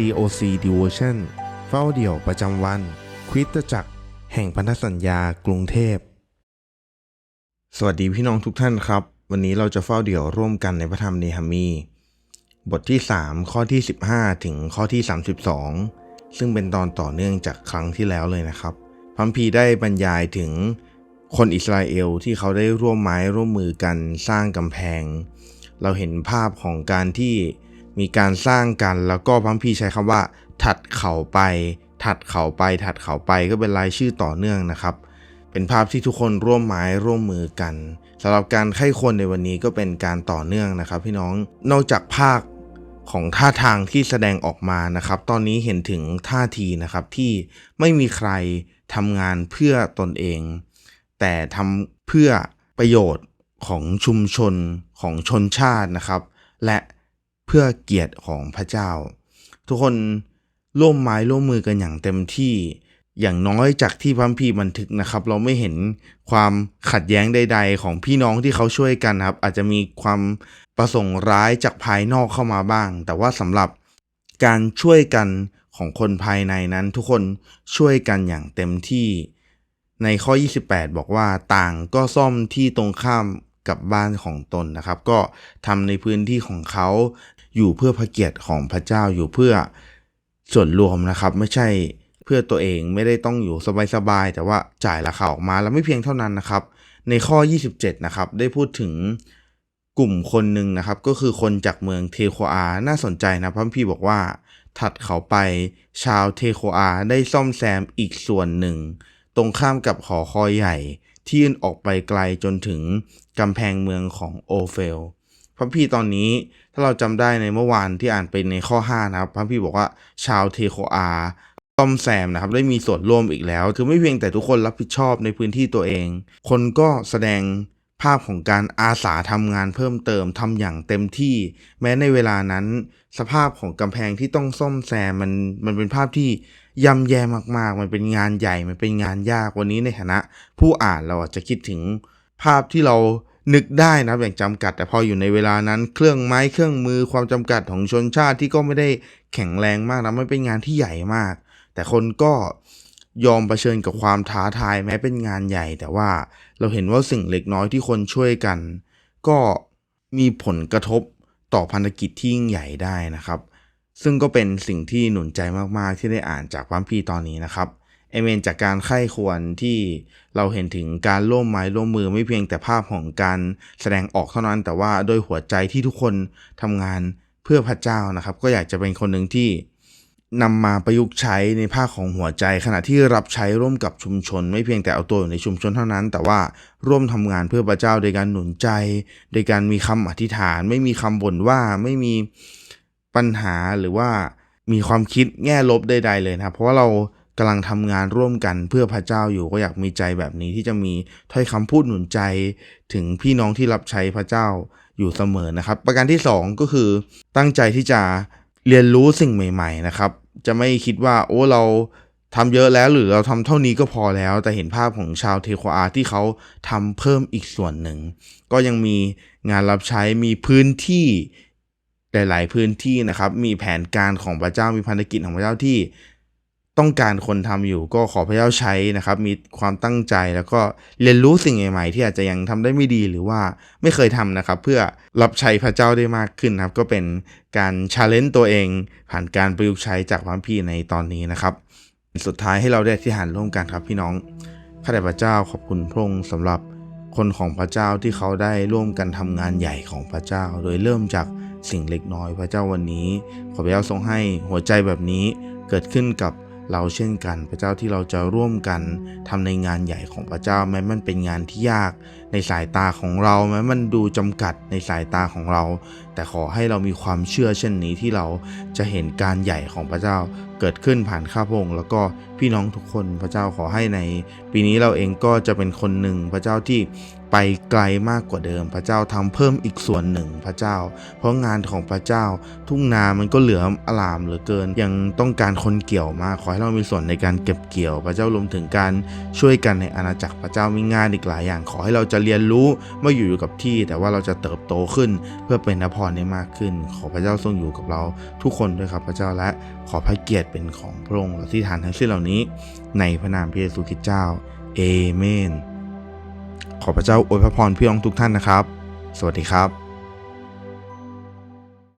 COC Devotion เฝ้าเดี่ยวประจำวัน คริสตจักร แห่งพันธสัญญากรุงเทพ สวัสดีพี่น้องทุกท่านครับ วันนี้เราจะเฝ้าเดี่ยวร่วมกันในพระธรรมเนหามีบทที่ 3 ข้อที่ 15 ถึงข้อที่ 32 ซึ่งเป็นตอนต่อเนื่องจากครั้งที่แล้วเลยนะครับพัมพีได้บรรยายถึงคนอิสราเอลที่เขาได้ร่วมไม้ร่วมมือกันสร้างกำแพง เราเห็นภาพของการที่ มีการสร้างกันแล้วก็พัมพีร์ใช้คำว่า ถัดเขาไป ถัดเขาไป ถัดเขาไปก็เป็นรายชื่อต่อเนื่องนะครับ เป็นภาพที่ทุกคนร่วมไม้ร่วมมือกันสำหรับการไข้คนในวันนี้ก็เป็นการต่อเนื่องนะครับ พี่น้องนอกจากภาคของท่าทางที่แสดงออกมานะครับ ตอนนี้เห็นถึงท่าทีนะครับที่ไม่มีใครทำงานเพื่อตนเอง แต่ทำเพื่อประโยชน์ของชุมชนของชนชาตินะครับ และ เพื่อเกียรติของพระเจ้า ทุกคนร่วมไม้ร่วมมือกันอย่างเต็มที่อย่างน้อยจากที่พัมพีบันทึกนะครับ เราไม่เห็นความขัดแย้งใด ๆ ของพี่น้องที่เขาช่วยกันครับ อาจจะมีความประสงค์ร้ายจากภายนอกเข้ามาบ้าง แต่ว่าสำหรับการช่วยกันของคนภายในนั้น ทุกคนช่วยกันอย่างเต็มที่ ในข้อ 28 บอกว่าต่างก็ซ่อมที่ตรงข้ามกับบ้านของตนนะครับ ก็ทำในพื้นที่ของเขา อยู่เพื่อพระเกียรติของพระเจ้าอยู่เพื่อส่วนรวมนะครับ ไม่ใช่เพื่อตัวเองไม่ได้ต้องอยู่สบายๆแต่ว่าจ่ายราคาออกมาแล้วไม่เพียงเท่านั้นนะครับ ในข้อ 27 นะครับ ได้พูดถึงกลุ่มคนหนึ่งนะครับ ก็คือคนจากเมืองเทโคอา น่าสนใจนะพระพีร์บอกว่า ถัดเขาไปชาวเทโคอาได้ซ่อมแซมอีกส่วนหนึ่ง ตรงข้ามกับหอคอยใหญ่ ที่ยื่นออกไปไกลจนถึงกำแพงเมืองของโอเฟล พระพี่ตอนนี้ถ้าเราจำได้ในเมื่อวานที่อ่านไปในข้อ 5 นะครับ พระพี่บอกว่าชาวเทโคอาซ่อมแซมนะครับได้มีส่วนร่วมอีกแล้ว คือไม่เพียงแต่ทุกคนรับผิดชอบในพื้นที่ตัวเอง คนก็แสดงภาพของการอาสาทำงานเพิ่มเติมทำอย่างเต็มที่ แม้ในเวลานั้น สภาพของกำแพงที่ต้องซ่อมแซมมันมันเป็นภาพที่ย่ำแย่มากๆ มันเป็นงานใหญ่มันเป็นงานยากวันนี้ในฐานะ ผู้อ่านเราอาจจะคิดถึงภาพที่เรา นึกได้นะอย่างจำกัด แต่พออยู่ในเวลานั้น เครื่องไม้เครื่องมือความจำกัดของชนชาติที่ก็ไม่ได้แข็งแรงมากนะไมันเป็นงานที่ใหญ่มาก แต่คนก็ยอมเผชิญกับความท้าทายแม้เป็นงานใหญ่ แต่ว่าเราเห็นว่าสิ่งเล็กน้อยที่คนช่วยกัน ก็มีผลกระทบต่อพันธกิจที่ยิ่งใหญ่ได้นะครับ ซึ่งก็เป็นสิ่งที่หนุนใจมากๆที่ได้อ่านจากพระคัมภีร์ตอนนี้นะครับ อเมนจากการไข้ควรที่เราเห็นถึงการร่วมไม้ร่วมมือไม่เพียงแต่ภาพของการแสดงออกเท่านั้น แต่ว่าโดยหัวใจที่ทุกคนทำงานเพื่อพระเจ้านะครับ ก็อยากจะเป็นคนหนึ่งที่นำมาประยุกต์ใช้ในภาคของหัวใจ ขณะที่รับใช้ร่วมกับชุมชน ไม่เพียงแต่เอาตัวอยู่ในชุมชนเท่านั้น แต่ว่าร่วมทำงานเพื่อพระเจ้าโดยการหนุนใจ โดยการมีคำอธิษฐาน ไม่มีคำบ่นว่าไม่มีปัญหาหรือว่ามีความคิดแง่ลบใดๆเลยนะครับเพราะว่าเรา กำลังทำงานร่วมกันเพื่อพระเจ้าอยู่ก็อยากมีใจแบบนี้ที่จะมีถ้อยคำพูดหนุนใจ ถึงพี่น้องที่รับใช้พระเจ้าอยู่เสมอนะครับ ประการที่ 2 ก็คือตั้งใจที่จะเรียนรู้สิ่งใหม่ ๆ นะครับ จะไม่คิดว่าโอ้เราทำเยอะแล้วหรือเราทำเท่านี้ก็พอแล้ว แต่เห็นภาพของชาวเทคอาที่เขาทำเพิ่มอีกส่วนหนึ่ง ก็ยังมีงานรับใช้มีพื้นที่หลาย ๆ พื้นที่นะครับ มีแผนการของพระเจ้ามีพันธกิจของพระเจ้าที่ ต้องการคนทำอยู่ก็ขอพระเจ้าใช้นะครับ มีความตั้งใจแล้วก็เรียนรู้สิ่งใหม่ๆที่อาจจะยังทำได้ไม่ดีหรือว่าไม่เคยทำนะครับ เพื่อรับใช้พระเจ้าได้มากขึ้นครับ ก็เป็นการชาเลนจ์ตัวเอง ผ่านการประยุกต์ใช้จากพระพี่ในตอนนี้นะครับ สุดท้ายให้เราได้ที่หานร่วมกันครับพี่น้องข้าแต่พระเจ้าขอบคุณพระองค์สำหรับคนของพระเจ้าที่เขาได้ร่วมกันทำงานใหญ่ของพระเจ้า โดยเริ่มจากสิ่งเล็กน้อยพระเจ้าวันนี้ ขอพระเจ้าทรงให้หัวใจแบบนี้เกิดขึ้นกับ เราเช่นกัน พระเจ้าที่เราจะร่วมกันทำในงานใหญ่ของพระเจ้าแม้มันเป็นงานที่ยากในสายตาของเราแม้มันดูจำกัดในสายตาของเรา แต่ขอให้เรามีความเชื่อเช่นนี้ที่เราจะเห็นการใหญ่ของพระเจ้าเกิดขึ้นผ่านข้าพงแล้วก็พี่น้องทุกคนพระเจ้าขอให้ใน ปีนี้เราเองก็จะเป็นคนหนึ่งพระเจ้าที่ไปไกลมากกว่าเดิม พระเจ้าทำเพิ่มอีกส่วนหนึ่งพระเจ้า เพราะงานของพระเจ้า ทุ่งนามันก็เหลืออลามเหลือเกิน ยังต้องการคนเกี่ยวมากขอให้เรามีส่วนในการเก็บเกี่ยว พระเจ้ารวมถึงการช่วยกันในอาณาจักรพระเจ้ามีงานอีกหลายอย่าง ขอให้เราจะเรียนรู้ไม่อยู่อยู่กับที่ แต่ว่าเราจะเติบโตขึ้นเพื่อเป็นนพรรได้มากขึ้น ขอพระเจ้าทรงอยู่กับเราทุกคนด้วยครับพระเจ้าและขอพระเกียรติเป็นของพระองค์เราที่ทานทั้งสิ้นเหล่านี้ ในพระนามพระเยซูคริสต์เจ้าเอเมนขอพระเจ้าอวยพระพรพี่น้องทุกท่านนะครับ สวัสดีครับ